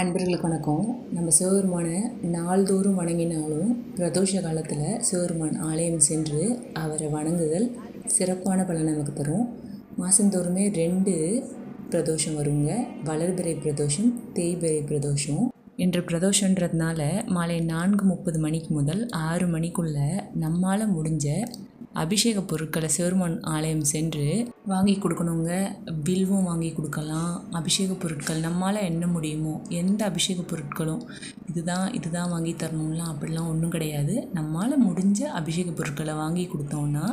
நண்பர்களுக்கு வணக்கம். நம்ம சிவபெருமானை நாள்தோறும் வணங்கினாலும் பிரதோஷ காலத்தில் சிவபெருமான் ஆலயம் சென்று அவரை வணங்குதல் சிறப்பான பலன் நமக்கு தரும். மாதந்தோறுமே ரெண்டு பிரதோஷம் வருங்க. வளர்பிறை பிரதோஷம் தேய்பிறை பிரதோஷம். இன்று பிரதோஷன்றதுனால மாலை நான்கு முப்பது மணிக்கு முதல் ஆறு மணிக்குள்ளே நம்மால் முடிஞ்ச அபிஷேக பொருட்களை சிவருமான் ஆலயம் சென்று வாங்கி கொடுக்கணுங்க. பில்வும் வாங்கி கொடுக்கலாம். அபிஷேக பொருட்கள் நம்மளால் என்ன முடியுமோ எந்த அபிஷேக பொருட்களும் இதுதான் இதுதான் வாங்கி தரணும்லாம் அப்படிலாம் ஒன்றும் கிடையாது. நம்மளால் முடிஞ்ச அபிஷேக பொருட்களை வாங்கி கொடுத்தோம்னா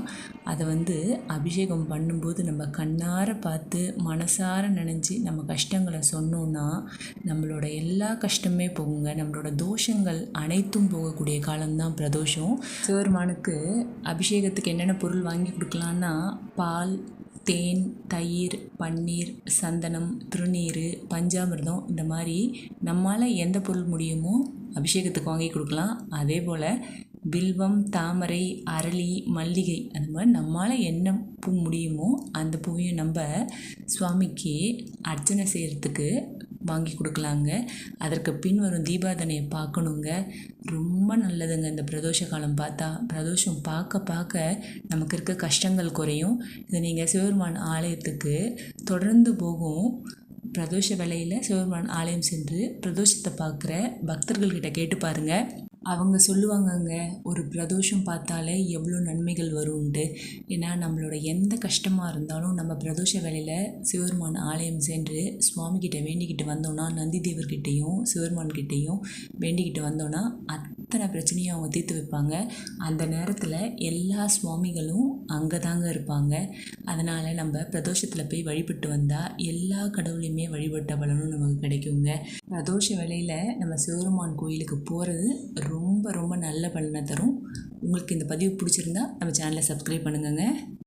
அதை வந்து அபிஷேகம் பண்ணும்போது நம்ம கண்ணார பார்த்து மனசார நினச்சி நம்ம கஷ்டங்களை சொன்னோன்னா நம்மளோட எல்லா கஷ்டமே போகுங்க. நம்மளோட தோஷங்கள் அனைத்தும் போகக்கூடிய காலம்தான் பிரதோஷம். சிவருமானுக்கு அபிஷேகத்துக்கு என்னென்ன பொருள் வாங்கி கொடுக்கலான்னா பால் தேன் தயிர் பன்னீர் சந்தனம் திருநீர் பஞ்சாமிர்தம் இந்த மாதிரி நம்மளால் எந்த பொருள் முடியுமோ அபிஷேகத்துக்கு வாங்கி கொடுக்கலாம். அதே போல் பில்வம் தாமரை அரளி மல்லிகை அந்த மாதிரி நம்மளால் என்ன பூ முடியுமோ அந்த பூவையும் நம்ம சுவாமிக்கு அர்ச்சனை செய்கிறதுக்கு வாங்கி கொடுக்கலாங்க. அதற்கு பின் வரும் தீபாதனையை பார்க்கணுங்க. ரொம்ப நல்லதுங்க இந்த பிரதோஷ காலம் பார்த்தா. பிரதோஷம் பார்க்க பார்க்க நமக்கு இருக்க கஷ்டங்கள் குறையும். இதை நீங்கள் சிவபெருமான் ஆலயத்துக்கு தொடர்ந்து போகும். பிரதோஷ விலையில் சிவபெருமான் ஆலயம் சென்று பிரதோஷத்தை பார்க்குற பக்தர்கள்கிட்ட கேட்டு பாருங்கள் அவங்க சொல்லுவாங்கங்க ஒரு பிரதோஷம் பார்த்தாலே எவ்வளோ நன்மைகள் வரும்ன்ட்டு. ஏன்னா நம்மளோட எந்த கஷ்டமாக இருந்தாலும் நம்ம பிரதோஷ வேலையில் சிவபெருமான் ஆலயம் சென்று சுவாமிகிட்ட வேண்டிக்கிட்டு வந்தோன்னா நந்தி தேவர்கிட்டையும் சிவபெருமான்கிட்டையும் வேண்டிக்கிட்டு வந்தோன்னா அத் அத்தனை பிரச்சனையும் அவங்க தீர்த்து வைப்பாங்க. அந்த நேரத்தில் எல்லா சுவாமிகளும் அங்கே தாங்க இருப்பாங்க. அதனால் நம்ம பிரதோஷத்தில் போய் வழிபட்டு வந்தால் எல்லா கடவுளையுமே வழிபட்ட பலனும் நமக்கு கிடைக்குங்க. பிரதோஷ வேலையில் நம்ம சிவருமான் கோயிலுக்கு போகிறது ரொம்ப ரொம்ப நல்ல பலனை தரும். உங்களுக்கு இந்த பதிவு பிடிச்சிருந்தா நம்ம சேனலை சப்ஸ்கிரைப் பண்ணுங்கங்க.